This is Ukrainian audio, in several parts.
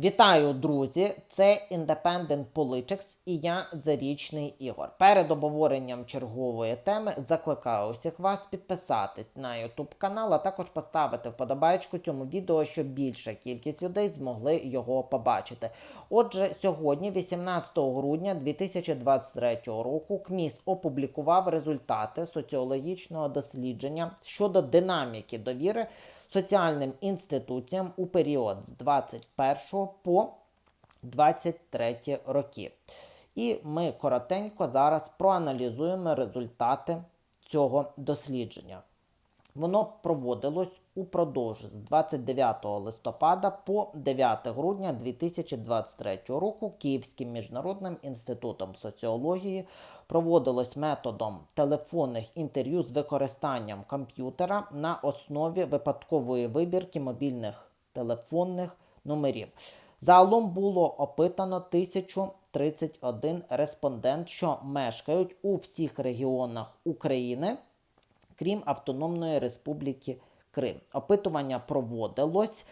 Вітаю, друзі! Це Independent Politics і я Зарічний Ігор. Перед обговоренням чергової теми закликаю усіх вас підписатись на YouTube канал, а також поставити вподобайку цьому відео, щоб більша кількість людей змогли його побачити. Отже, сьогодні, 18 грудня 2023 року, КМІС опублікував результати соціологічного дослідження щодо динаміки довіри соціальним інституціям у період з 21 по 23 роки. І ми коротенько зараз проаналізуємо результати цього дослідження. Воно проводилось упродовж з 29 листопада по 9 грудня 2023 року Київським міжнародним інститутом соціології проводилось методом телефонних інтерв'ю з використанням комп'ютера на основі випадкової вибірки мобільних телефонних номерів. Загалом було опитано 1031 респондент, що мешкають у всіх регіонах України крім Автономної Республіки Крим. Опитування проводилось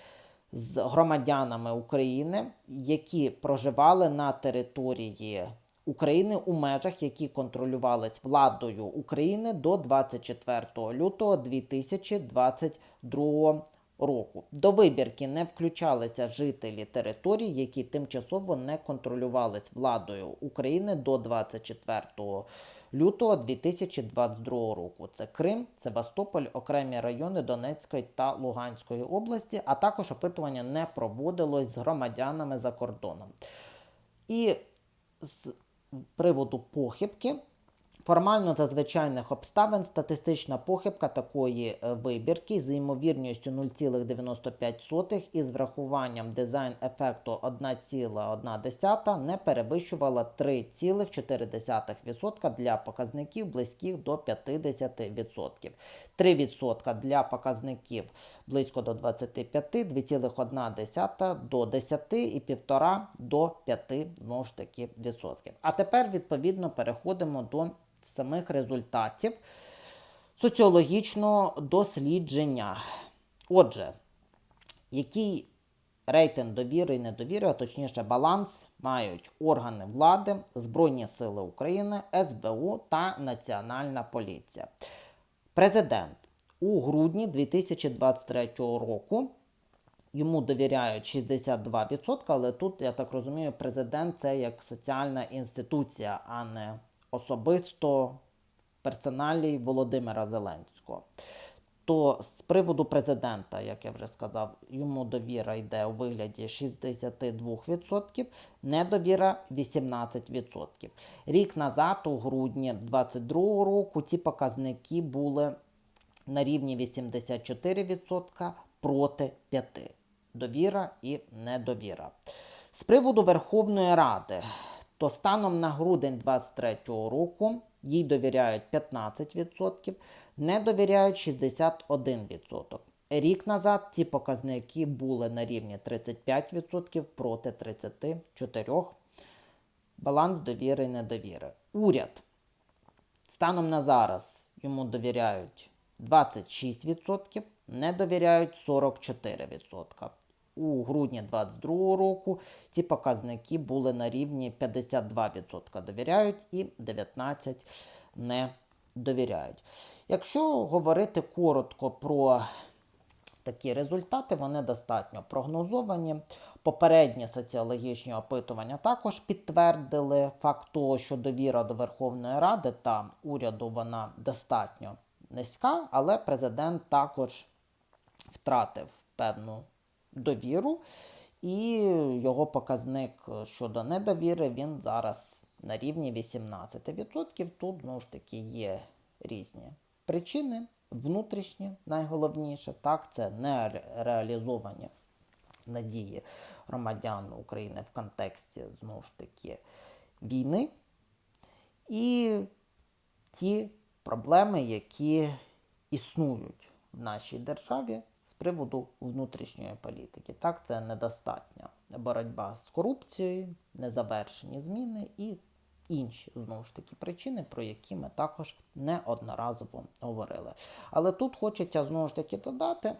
з громадянами України, які проживали на території України у межах, які контролювались владою України до 24 лютого 2022 року. До вибірки не включалися жителі територій, які тимчасово не контролювались владою України до 24 лютого 2022 року. Це Крим, Севастополь, окремі райони Донецької та Луганської області, а також опитування не проводилось з громадянами за кордоном. І з приводу похибки. Формально за звичайних обставин статистична похибка такої е, вибірки з ймовірністю 0,95 і з врахуванням дизайн-ефекту 1,1 не перевищувала 3,4% для показників близьких до 50%. 3% для показників близько до 25, 2,1 до 10 і 1,5 до 5 знову ж таки, відсотків. А тепер, відповідно, переходимо до самих результатів соціологічного дослідження. Отже, який рейтинг довіри і недовіри, а точніше баланс, мають органи влади, Збройні Сили України, СБУ та Національна поліція. Президент у грудні 2023 року. Йому довіряють 62%, але тут, я так розумію, президент це як соціальна інституція, а не особисто персоналій Володимира Зеленського. То з приводу президента, як я вже сказав, йому довіра йде у вигляді 62%, недовіра 18%. Рік назад, у грудні 2022 року, ці показники були на рівні 84% проти 5%. Довіра і недовіра. З приводу Верховної Ради то станом на грудень 2023 року їй довіряють 15%, не довіряють 61%. Рік назад ці показники були на рівні 35% проти 34%. Баланс довіри і недовіри. Уряд станом на зараз йому довіряють 26%, не довіряють 44% у грудні 2022 року ці показники були на рівні 52% довіряють і 19% не довіряють. Якщо говорити коротко про такі результати, вони достатньо прогнозовані. Попередні соціологічні опитування також підтвердили факт того, що довіра до Верховної Ради та уряду вона достатньо низька, але президент також втратив певну довіру, і його показник щодо недовіри він зараз на рівні 18%. Тут знову ж таки є різні причини, внутрішні, найголовніше, так, це не реалізовані надії громадян України в контексті знову ж таки війни. І ті проблеми, які існують в нашій державі приводу внутрішньої політики. Так, це недостатня боротьба з корупцією, незавершені зміни і інші знову ж таки причини, про які ми також неодноразово говорили. Але тут хочеться знову ж таки додати,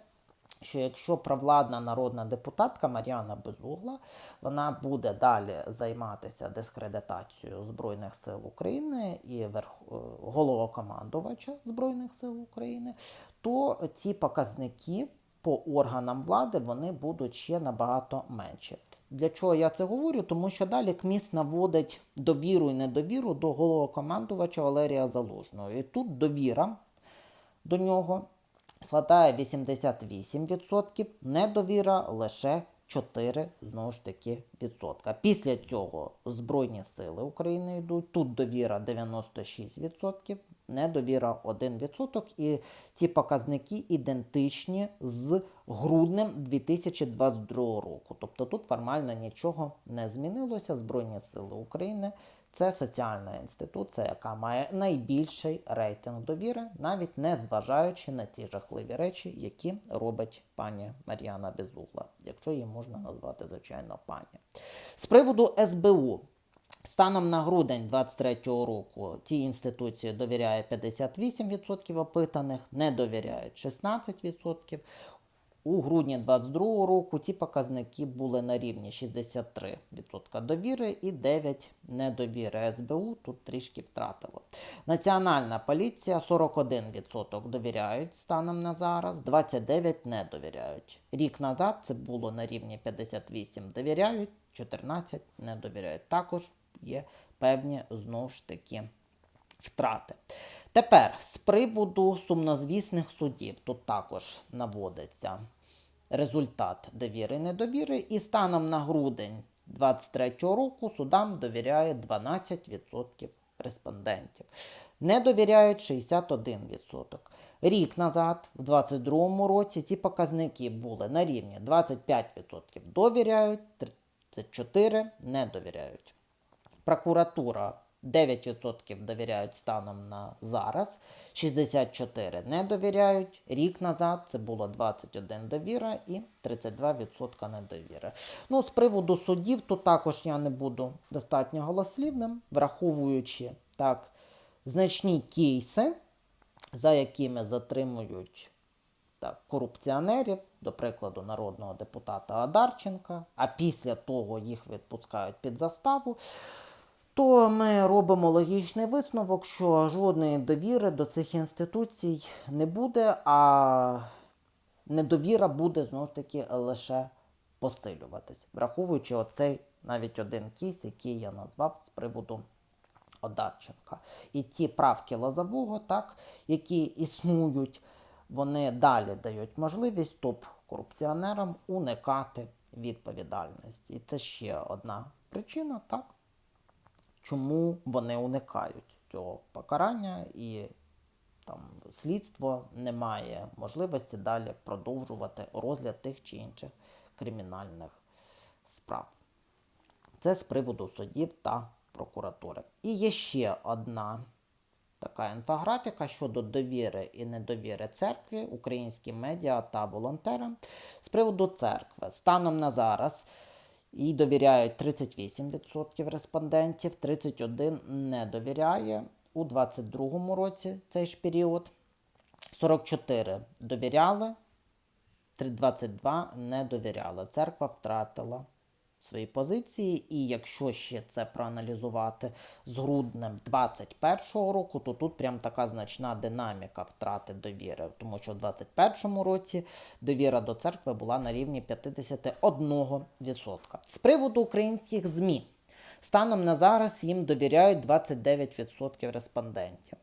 що якщо провладна народна депутатка Мар'яна Безугла, вона буде далі займатися дискредитацією Збройних сил України і верх... е, головокомандувача Збройних сил України, то ці показники по органам влади вони будуть ще набагато менші. Для чого я це говорю? Тому що далі КМІС наводить довіру і недовіру до головокомандувача Валерія Залужного. І тут довіра до нього складає 88%, недовіра лише 4 знову ж таки відсотка. Після цього Збройні сили України йдуть. Тут довіра 96%, недовіра 1%. І ці показники ідентичні з груднем 2022 року. Тобто тут формально нічого не змінилося. Збройні сили України це соціальна інституція, яка має найбільший рейтинг довіри, навіть не зважаючи на ті жахливі речі, які робить пані Мар'яна Безугла, якщо її можна назвати, звичайно, пані. З приводу СБУ. Станом на грудень 2023 року цій інституції довіряє 58% опитаних, не довіряють 16%. У грудні 2022 року ці показники були на рівні 63% довіри і 9% недовіри. СБУ тут трішки втратило. Національна поліція 41% довіряють станом на зараз, 29% не довіряють. Рік назад це було на рівні 58% довіряють, 14% не довіряють. Також є певні знову ж таки втрати. Тепер з приводу сумнозвісних судів, тут також наводиться результат довіри і недовіри, і станом на грудень 2023 року судам довіряє 12% респондентів. Не довіряють 61%. Рік назад, в 2022 році, ці показники були на рівні 25% довіряють, 34% не довіряють. Прокуратура 9% довіряють станом на зараз, 64% не довіряють. Рік назад це було 21 довіра і 32% недовіри. Ну, з приводу судів, то також я не буду достатньо голослівним, враховуючи так значні кейси, за якими затримують так, корупціонерів, до прикладу, народного депутата Адарченка, а після того їх відпускають під заставу, то ми робимо логічний висновок, що жодної довіри до цих інституцій не буде, а недовіра буде знову ж таки лише посилюватись, враховуючи оцей навіть один кейс, який я назвав з приводу Одарченка. І ті правки Лозового, так, які існують, вони далі дають можливість топ-корупціонерам уникати відповідальності. І це ще одна причина, так, чому вони уникають цього покарання і там слідство не має можливості далі продовжувати розгляд тих чи інших кримінальних справ. Це з приводу судів та прокуратури. І є ще одна така інфографіка щодо довіри і недовіри церкві, українським медіа та волонтерам. З приводу церкви. Станом на зараз їй довіряють 38% респондентів, 31% не довіряє. У 2022 році цей ж період 44 довіряли, 22 не довіряли. Церква втратила свої позиції, і якщо ще це проаналізувати з груднем 2021 року, то тут прям така значна динаміка втрати довіри, тому що в 2021 році довіра до церкви була на рівні 51%. З приводу українських ЗМІ. Станом на зараз їм довіряють 29% респондентів.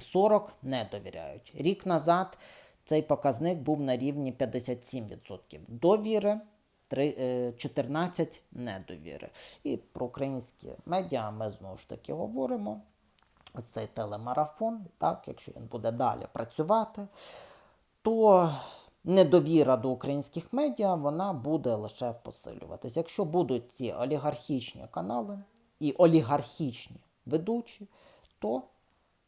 40 не довіряють. Рік назад цей показник був на рівні 57% довіри, 14 недовіри. І про українські медіа ми знову ж таки говоримо. Ось цей телемарафон, так, якщо він буде далі працювати, то недовіра до українських медіа вона буде лише посилюватись. Якщо будуть ці олігархічні канали і олігархічні ведучі, то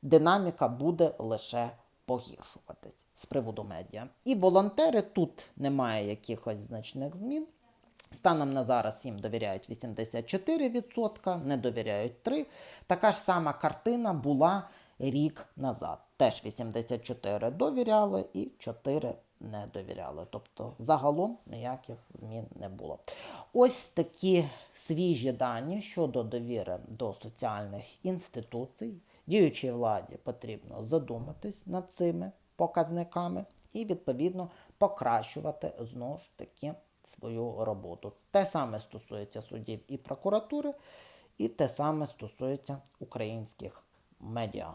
динаміка буде лише погіршуватись з приводу медіа. І волонтери тут немає якихось значних змін. Станом на зараз їм довіряють 84%, не довіряють 3%. Така ж сама картина була рік назад. Теж 84 довіряли і 4 не довіряли. Тобто, загалом ніяких змін не було. Ось такі свіжі дані щодо довіри до соціальних інституцій. Діючій владі потрібно задуматись над цими показниками і, відповідно, покращувати знову ж таки свою роботу. Те саме стосується судів і прокуратури, і те саме стосується українських медіа.